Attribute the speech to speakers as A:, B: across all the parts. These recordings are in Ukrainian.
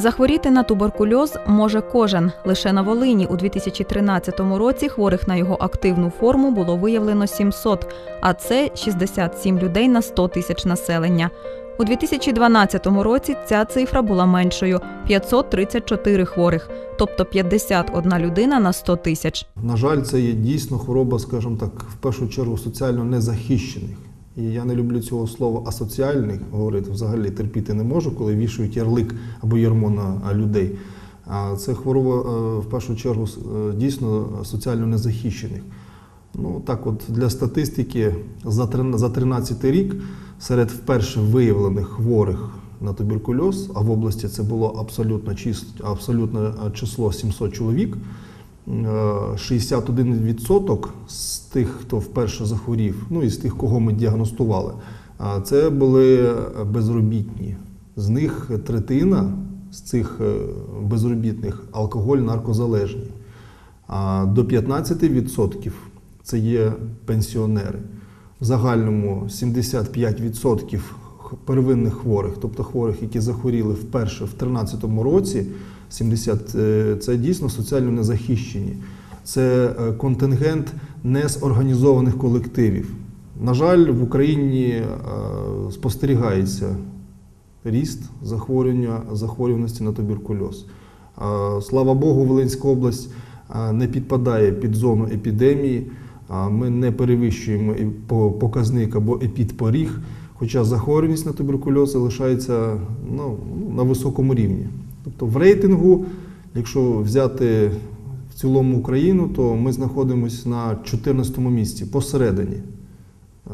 A: Захворіти на туберкульоз може кожен. Лише на Волині у 2013 році хворих на його активну форму було виявлено 700, а це 67 людей на 100 тисяч населення. У 2012 році ця цифра була меншою 534 хворих, тобто 51 людина на 100 тисяч.
B: На жаль, це є дійсно хвороба, скажімо так, в першу чергу соціально незахищених. І я не люблю цього слова асоціальних говорити взагалі терпіти не можу, коли вішають ярлик або ярмо на людей. А це хвороба е, в першу чергу е, дійсно соціально незахищених. Ну так, от для статистики за трин- за 13 рік серед вперше виявлених хворих на туберкульоз, а в області це було абсолютно е, число 700 чоловік. Е, 61% з тих, хто вперше захворів, ну і з тих, кого ми діагностували, це були безробітні. З них третина з цих е, безробітних алкоголь наркозалежні. А до 15% це є пенсіонери. В загальному 75% первинних хворих, тобто хворих, які захворіли вперше в 2013 році, 70 е, це дійсно соціально незахищені. Це е, контингент не з організованих колективів. На жаль, в Україні е, спостерігається ріст захворювання, захворюваності на туберкульоз. Слава Богу, Волинська область не підпадає під зону епідемії. Ми не перевищуємо показник або епідпоріг, хоча захворюваність на туберкульоз залишається ну, на високому рівні. Тобто в рейтингу, якщо взяти в цілому Україну, то ми знаходимося на 14 місці посередині. Е,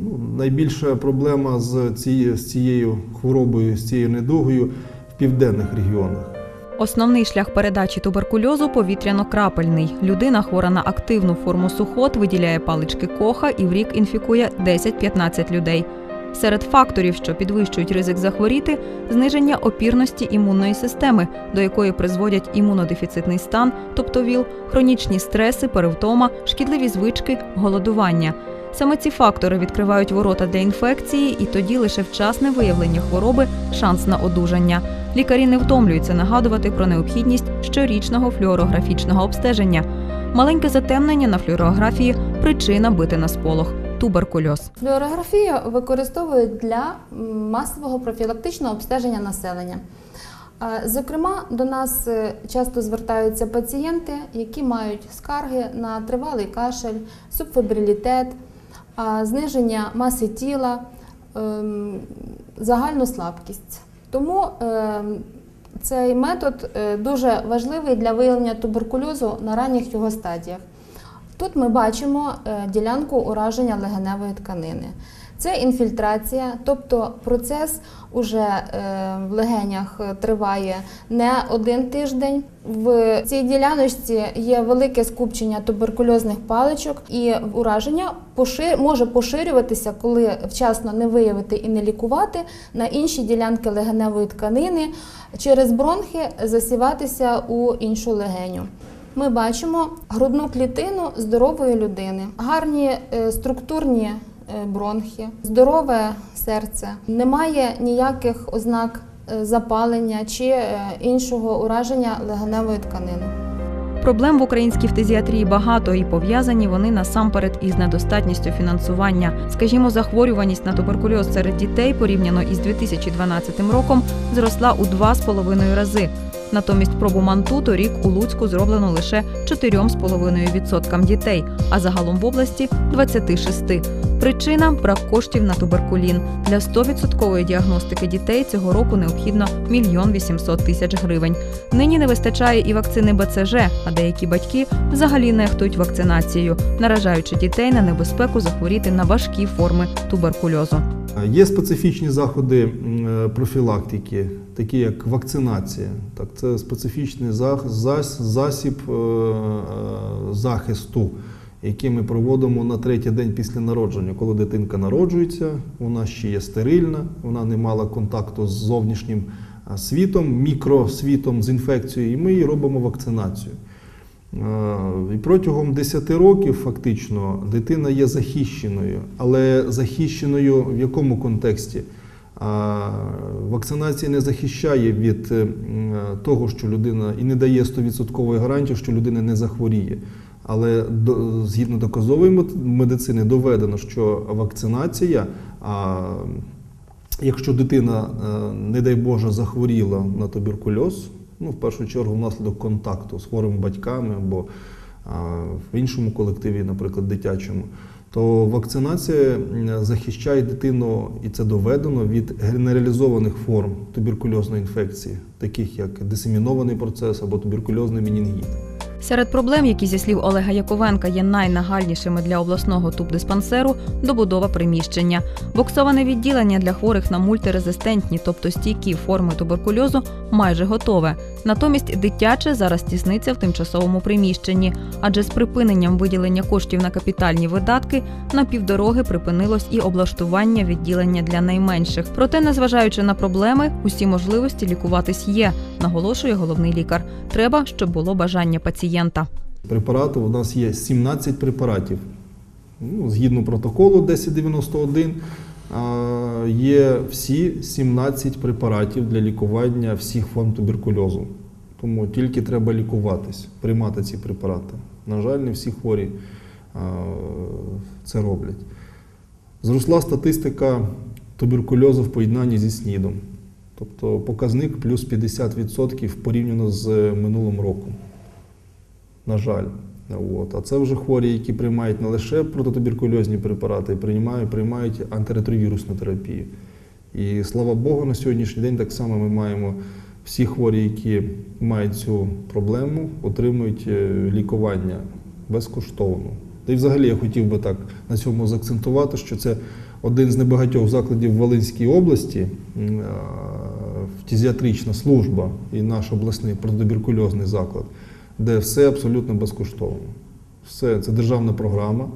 B: Ну, найбільша проблема з цією, з цією хворобою, з цією недугою в південних регіонах.
A: Основний шлях передачі туберкульозу повітряно-крапельний. Людина хвора на активну форму сухот, виділяє палички коха і в рік інфікує 10-15 людей. Серед факторів, що підвищують ризик захворіти, зниження опірності імунної системи, до якої призводять імунодефіцитний стан, тобто ВІЛ, хронічні стреси, перевтома, шкідливі звички, голодування. Саме ці фактори відкривають ворота для інфекції, і тоді лише вчасне виявлення хвороби шанс на одужання. Лікарі не втомлюються нагадувати про необхідність щорічного флюорографічного обстеження. Маленьке затемнення на флюорографії причина бити на сполох туберкульоз.
C: Флюорографію використовують для масового профілактичного обстеження населення. Е, Зокрема, до нас е, часто звертаються пацієнти, які мають скарги на тривалий кашель, субфебрилітет, зниження маси тіла, ем, загальну слабкість. Тому ем, цей метод е, дуже важливий для виявлення туберкульозу на ранніх його стадіях. Тут ми бачимо е, ділянку ураження легеневої тканини. Це інфільтрація, тобто процес уже е, в легенях триває не один тиждень. В цій діляночці є велике скупчення туберкульозних паличок, і ураження може поширюватися, коли вчасно не виявити і не лікувати на інші ділянки легеневої тканини, через бронхи засіватися у іншу легеню. Ми бачимо грудну клітину здорової людини, гарні е, структурні е, бронхи, здорове серце, немає ніяких ознак е, запалення чи іншого ураження легеневої тканини.
A: Проблем в українській фтизіатрії багато і пов'язані вони насамперед із недостатністю фінансування. Скажімо, захворюваність на туберкульоз серед дітей порівняно із 2012 роком зросла у 2,5 рази. Натомість пробу манту торік у Луцьку зроблено лише 4,5% дітей, а загалом в області 26. Причина брак коштів на туберкулін. Для 100% діагностики дітей цього року необхідно мільйон 800 тисяч гривень. Нині не вистачає і вакцини БЦЖ, а деякі батьки взагалі нехтують вакцинацією, наражаючи дітей на небезпеку захворіти на важкі форми туберкульозу.
B: Є специфічні заходи е, профілактики, такі як вакцинація. Так, це специфічний засіб е, е, захисту, який ми проводимо на третій день після народження. Коли дитинка народжується, вона ще є стерильна, вона не мала контакту з зовнішнім е, світом, мікросвітом з інфекцією, і ми їй робимо вакцинацію. Е, І протягом 10 років фактично дитина є захищеною, але захищеною в якому контексті? Вакцинація не захищає від е, того, що людина і не дає 100% гарантію, що людина не захворіє. Але згідно доказової мед- медицини доведено, що вакцинація, якщо дитина, е, не дай Боже, захворіла на туберкульоз, ну в першу чергу внаслідок контакту з хворими батьками або в іншому колективі, наприклад, дитячому, то вакцинація захищає дитину, і це доведено від генералізованих форм туберкульозної інфекції, таких як дисемінований процес або туберкульозний менінгіт.
A: Серед проблем, які зі слів Олега Яковенка є найнагальнішими для обласного тубдиспансеру – добудова приміщення. Боксоване відділення для хворих на мультирезистентні, тобто стійкі форми туберкульозу, майже готове. Натомість дитяче зараз тісниться в тимчасовому приміщенні, адже з припиненням виділення коштів на капітальні видатки на півдороги припинилось і облаштування відділення для найменших. Проте, незважаючи на проблеми, усі можливості лікуватись є, наголошує головний лікар. Треба, щоб було бажання пацієнта.
B: Препаратів у нас є 17 препаратів. Ну, згідно протоколу 1091, а, є всі 17 препаратів для лікування всіх форм туберкульозу. Тому тільки треба лікуватись, приймати ці препарати. На жаль, не всі хворі це роблять. Зросла статистика туберкульозу в поєднанні зі СНІДом. Тобто показник плюс 50% порівняно з минулим роком на жаль. От. А це вже хворі, які приймають не лише протитуберкульозні препарати, приймають, приймають антиретровірусну терапію. І слава Богу, на сьогоднішній день так само ми маємо всі хворі, які мають цю проблему, отримують е, лікування безкоштовно. Та й взагалі я хотів би так на цьому заакцентувати, що це один з небагатьох закладів Волинській області, м, фтизіатрична служба і наш обласний протитуберкульозний заклад де все абсолютно безкоштовно. Все, це державна програма,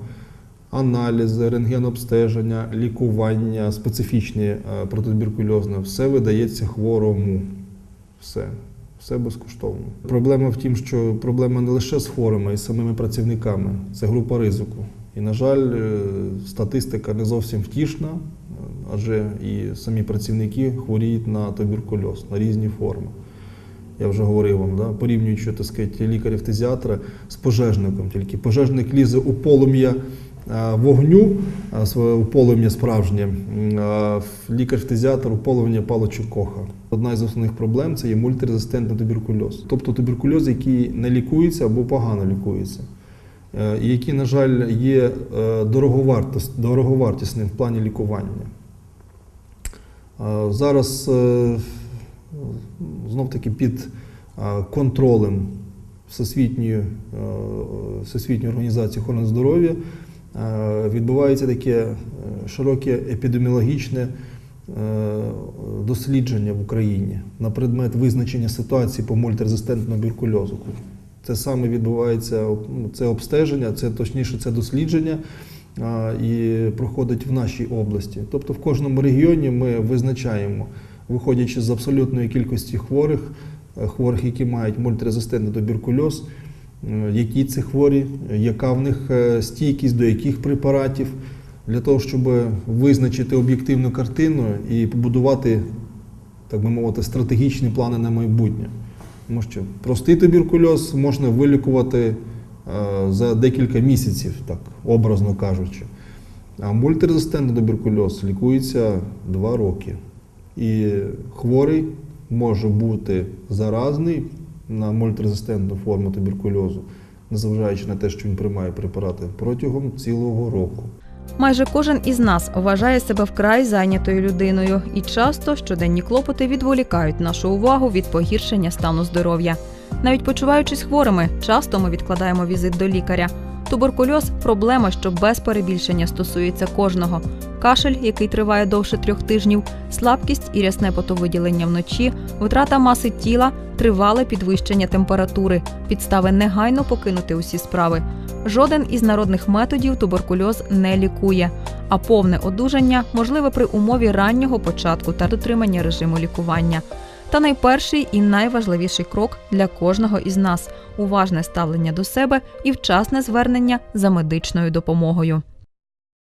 B: аналізи, рентгенобстеження, лікування, специфічні е, протитуберкульозне, все видається хворому. Все. Все безкоштовно. Проблема в тім, що проблема не лише з хворими, а й з самими працівниками. Це група ризику. І, на жаль, е, статистика не зовсім втішна, е, адже і самі працівники хворіють на туберкульоз, на різні форми. Я вже говорив вам, да? порівнюючи так сказати, лікаря-фтизіатра з пожежником. Тільки пожежник лізе у полум'я вогню, а, у полум'я справжнє, лікар-фтизіатр у полум'я паличок коха. Одна із основних проблем це є мультирезистентний туберкульоз. Тобто туберкульоз, який не лікується або погано лікується. Е, І який, на жаль, є е, дороговартісним в плані лікування. Зараз е, знов таки під контролем Всесвітньої, е, Всесвітньої організації охорони здоров'я е, відбувається таке е, широке епідеміологічне дослідження в Україні на предмет визначення ситуації по мультирезистентному туберкульозу. Це саме відбувається ну, це обстеження, це точніше це дослідження і проходить в нашій області. Тобто в кожному регіоні ми визначаємо, виходячи з абсолютної кількості хворих, е, хворих, які мають мультирезистентний туберкульоз, е, які це хворі, е, яка в них стійкість до яких препаратів, для того, щоб визначити об'єктивну картину і побудувати, так би мовити, стратегічні плани на майбутнє. Тому що простий туберкульоз можна вилікувати за декілька місяців, так образно кажучи. А мультирезистентний туберкульоз лікується 2 роки. І хворий може бути заразний на мультирезистентну форму туберкульозу, незважаючи на те, що він приймає препарати протягом цілого року.
A: Майже кожен із нас вважає себе вкрай зайнятою людиною, і часто щоденні клопоти відволікають нашу увагу від погіршення стану здоров'я. Навіть почуваючись хворими, часто ми відкладаємо візит до лікаря. Туберкульоз проблема, що без перебільшення стосується кожного. Кашель, який триває довше трьох тижнів, слабкість і рясне потовиділення вночі, втрата маси тіла, тривале підвищення температури, підстави негайно покинути усі справи. Жоден із народних методів туберкульоз не лікує, а повне одужання можливе при умові раннього початку та дотримання режиму лікування. Та найперший і найважливіший крок для кожного із нас уважне ставлення до себе і вчасне звернення за медичною допомогою.